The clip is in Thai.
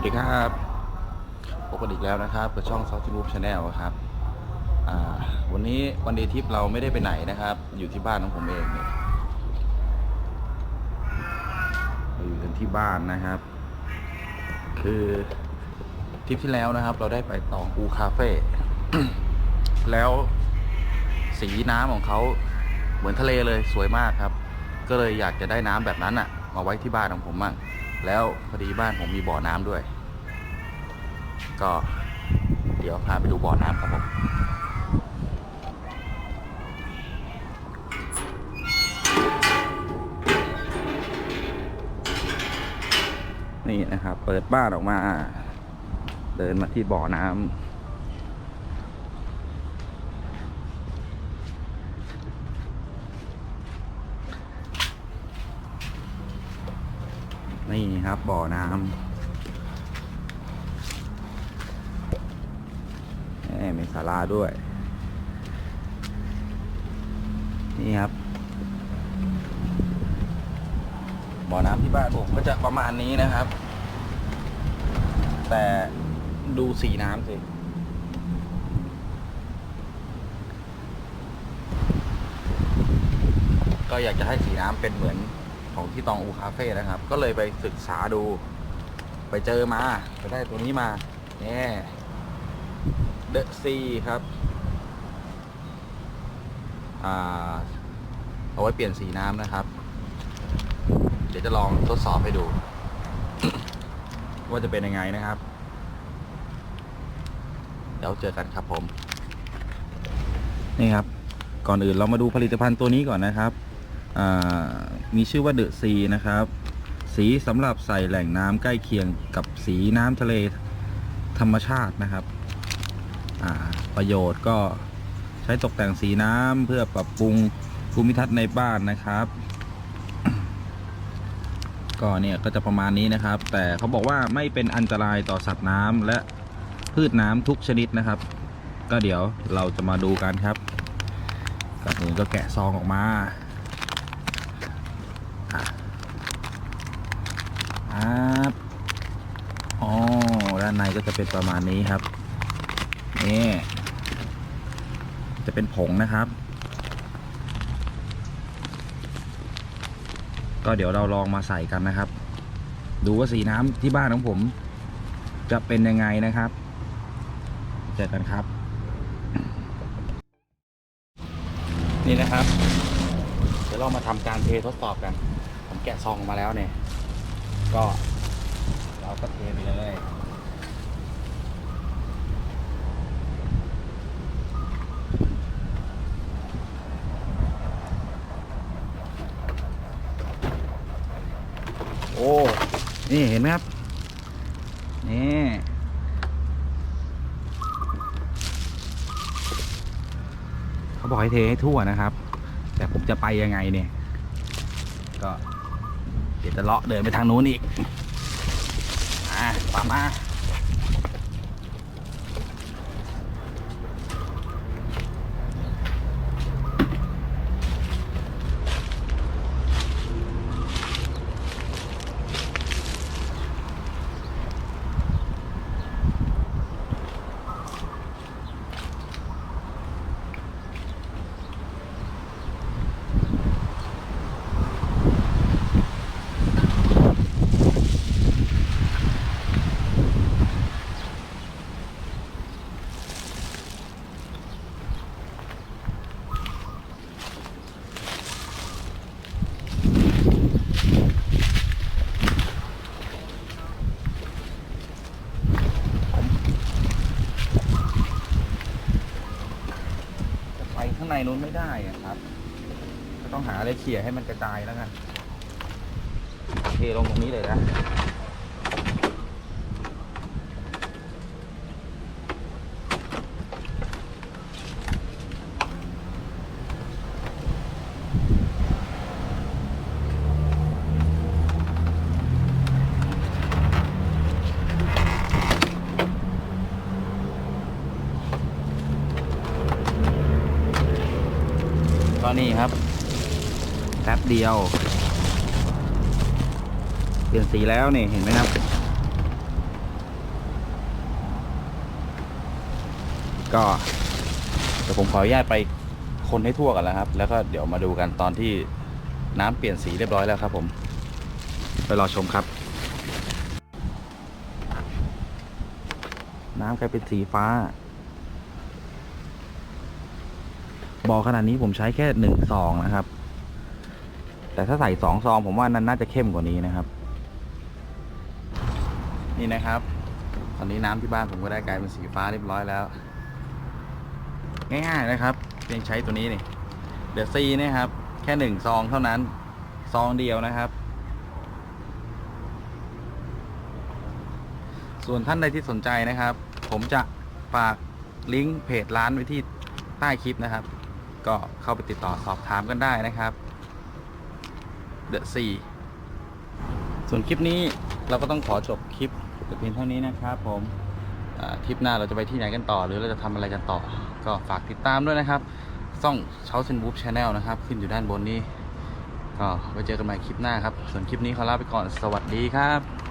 วัสดีครับพบกันอีกแล้วนะครับกับช่องซอฟต์บูฟชาแนลครับวันนี้วันเดย์ทริปเราไม่ได้ไปไหนนะครับ อยู่ที่บ้านของผมเองเนี่ยเราอยู่กันที่บ้านนะครับ คือทริปที่แล้วนะครับ เราได้ไปตองอูคาเฟ่แล้วสีน้ำของเขาเหมือนทะเลเลยสวยมากครับ ก็เลยอยากจะได้น้ำแบบนั้นอะมาไว้ที่บ้านของผมมั่ง แล้วพอดีบ้านผมมีบ่อน้ำด้วย ก็เดี๋ยวพาไปดูบ่อน้ำครับผมนี่นะครับ เปิดบ้านออกมา เดินมาที่บ่อน้ำ นี่ครับบ่อน้ำแหมมีศาลาด้วย นี่ครับ บ่อน้ำที่บ้านผมก็จะประมาณนี้นะครับ แต่ดูสีน้ำสิก็อยากจะให้สีน้ำเป็นเหมือน ของที่ตองอูคาเฟ่นะครับ ก็เลยไปศึกษาดู ไปเจอมา ไปได้ตัวนี้มาเนี่ยเดอะซีครับอเอาไว้เปลี่ยนสีน้ำนะครับ เดี๋ยวจะลองทดสอบให้ดู ว่าจะเป็นยังไงนะครับ เดี๋ยวเจอกันครับผม นี่ครับ ก่อนอื่นเรามาดูผลิตภัณฑ์ตัวนี้ก่อนนะครับ มีชื่อว่าเดอะซีนะครับ สีสำหรับใส่แหล่งน้ำใกล้เคียงกับสีน้ำทะเลธรรมชาตินะครับ ประโยชน์ก็ใช้ตกแต่งสีน้ำเพื่อปรับปรุงภูมิทัศน์ในบ้านนะครับ ก็เนี่ยก็จะประมาณนี้นะครับ แต่เขาบอกว่าไม่เป็นอันตรายต่อสัตว์น้ำและพืชน้ำทุกชนิดนะครับ ก็เดี๋ยวเราจะมาดูกันครับก่อนอื่นก็แกะซองออกมาอะครับอ๋อ ด้านใน ก็จะเป็นประมาณนี้ครับ นี่ จะเป็นผงนะครับ ก็เดี๋ยวเราลองมาใส่กันนะครับ ดูว่าสีน้ำที่บ้านของผม จะเป็นยังไงนะครับ เจอกันครับ นี่นะครับ เดี๋ยวเรามาทำการเททดสอบกัน ผมแกะซองมาแล้วเนี่ย ก็เราก็เทไปเลย โอ้ นี่เห็นไหมครับ นี่เขาบอกให้เทให้ทั่วนะครับ แต่ผมจะไปยังไงเนี่ย ก็เดี๋ยวจะเลาะเดินไปทางนู้นอีก อะตามมาางในนู้นไม่ได้อะครับ ก็ต้องหาอะไรเขี่ยให้มันกระจายแล้วกันเคลงตรงนี้เลยนะ็นี่ครับแป๊บเดียว เปลี่ยนสีแล้วนี่เห็นไหมครับ ก็เดี๋ยวผมขออนุญาตไปคนให้ทั่วกันแล้วครับ แล้วก็เดี๋ยวมาดูกันตอนที่น้ำเปลี่ยนสีเรียบร้อยแล้วครับผม ไปรอชมครับ น้ำกลายเป็นสีฟ้า บอขนาดนี้ผมใช้แค่หนึ่งซองนะครับ แต่ถ้าใส่สองซองผมว่านั้นน่าจะเข้มกว่านี้นะครับ นี่นะครับ ตอนนี้น้ำที่บ้านผมก็ได้กลายเป็นสีฟ้าเรียบร้อยแล้ว ง่ายๆนะครับเพียงใช้ตัวนี้นี่เดอะซีนะครับ แค่หนึ่งซองเท่านั้นซองเดียวนะครับ ส่วนท่านใดที่สนใจนะครับ ผมจะฝากลิงก์เพจร้านไว้ที่ใต้คลิปนะครับ ก็เข้าไปติดต่อสอบถามกันได้นะครับ The Sea ส่วนคลิปนี้เราก็ต้องขอจบคลิปแต่เพียงเท่านี้นะครับผมทริปหน้าเราจะไปที่ไหนกันต่อ หรือเราจะทำอะไรกันต่อ ก็ฝากติดตามด้วยนะครับช่องเชาเซนบูฟชาแนลนะครับ ขึ้นอยู่ด้านบนนี้ ก็ไว้เจอกันใหม่คลิปหน้าครับ ส่วนคลิปนี้ขอลาไปก่อนสวัสดีครับ